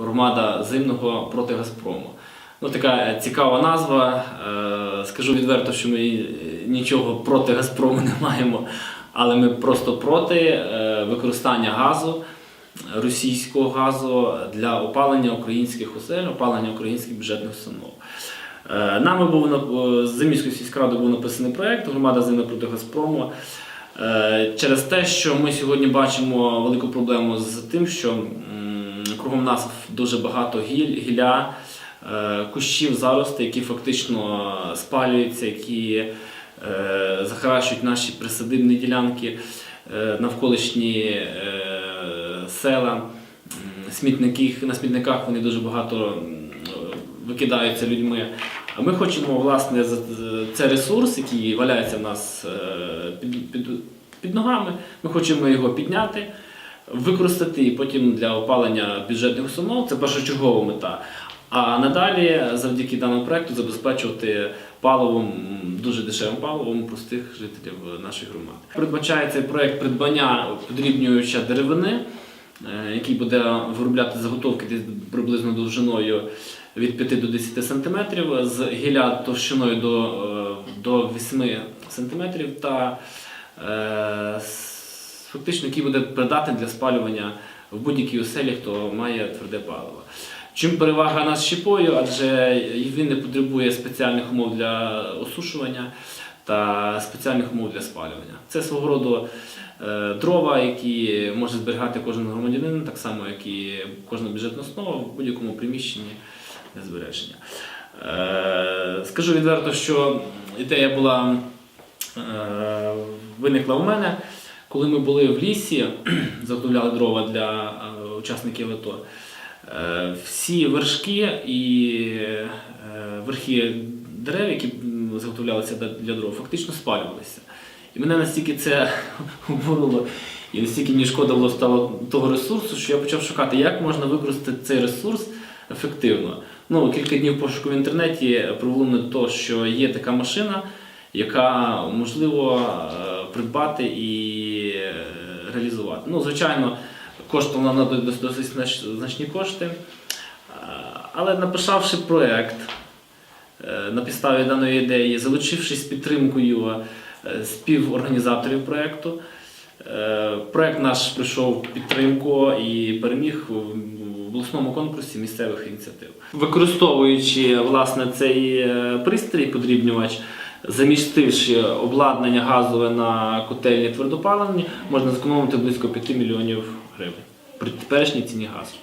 громада зимного проти Газпрому. Ну, така цікава назва. Е, Скажу відверто, що ми е, нічого проти Газпрому не маємо, але ми просто проти е, використання газу, російського газу для опалення українських осель, опалення українських бюджетних установ. Е, Нами був е, з Заміською сільськрадою був написаний проект Громада зимна проти Газпрому. Е, Через те, що ми сьогодні бачимо велику проблему з тим, що кругом нас дуже багато гіль, гілля, е, кущів зарости, які фактично спалюються, які е, захаращують наші присадибні ділянки, е, навколишні села, смітники, на смітниках вони дуже багато викидаються людьми. А ми хочемо, власне, за- з- це ресурс, який валяється в нас під, під, під ногами. Ми хочемо його підняти, використати і потім для опалення бюджетних установ. Це першочергова мета. А надалі, завдяки даному проекту, забезпечувати паливом, дуже дешевим паливом простих жителів нашої громади. Передбачає цей проект придбання подрібнююча деревини, е, який буде виробляти заготовки десь приблизно довжиною від 5 до 10 см, з гілля товщиною до, е, до 8 см та е, с- фактично який буде придатний для спалювання в будь-якій оселі, хто має тверде паливо. Чим перевага нас щепою, адже він не потребує спеціальних умов для осушування та спеціальних умов для спалювання. Це свого роду е, дрова, які може зберігати кожен громадянин, так само, як і кожна бюджетна основа в будь-якому приміщенні для збереження. Е, Скажу відверто, що ідея була е, виникла у мене, коли ми були в лісі, заготовляли дрова для е, учасників АТО. Е, Всі вершки і е, верхи дерев, які заготовлялися для- дров, фактично спалювалися. І мене настільки це обурило, і настільки мені шкода було стало того ресурсу, що я почав шукати, як можна використати цей ресурс ефективно. Ну, кілька днів пошуку в інтернеті привело мене до що є така машина, яка можливо е, придбати і е, реалізувати. Ну, звичайно, коштувала дос- досить значні кошти. Е, Але написавши проект е, на підставі даної ідеї, залучившись підтримкою співорганізаторів проекту, е, проект наш пройшов підтримку і переміг в обласному конкурсі місцевих ініціатив. Використовуючи власне цей пристрій, подрібнювач, замістивши обладнання газове на котельні твердопаливні, можна зекономити близько 5 мільйонів гривень при теперішній ціні газу.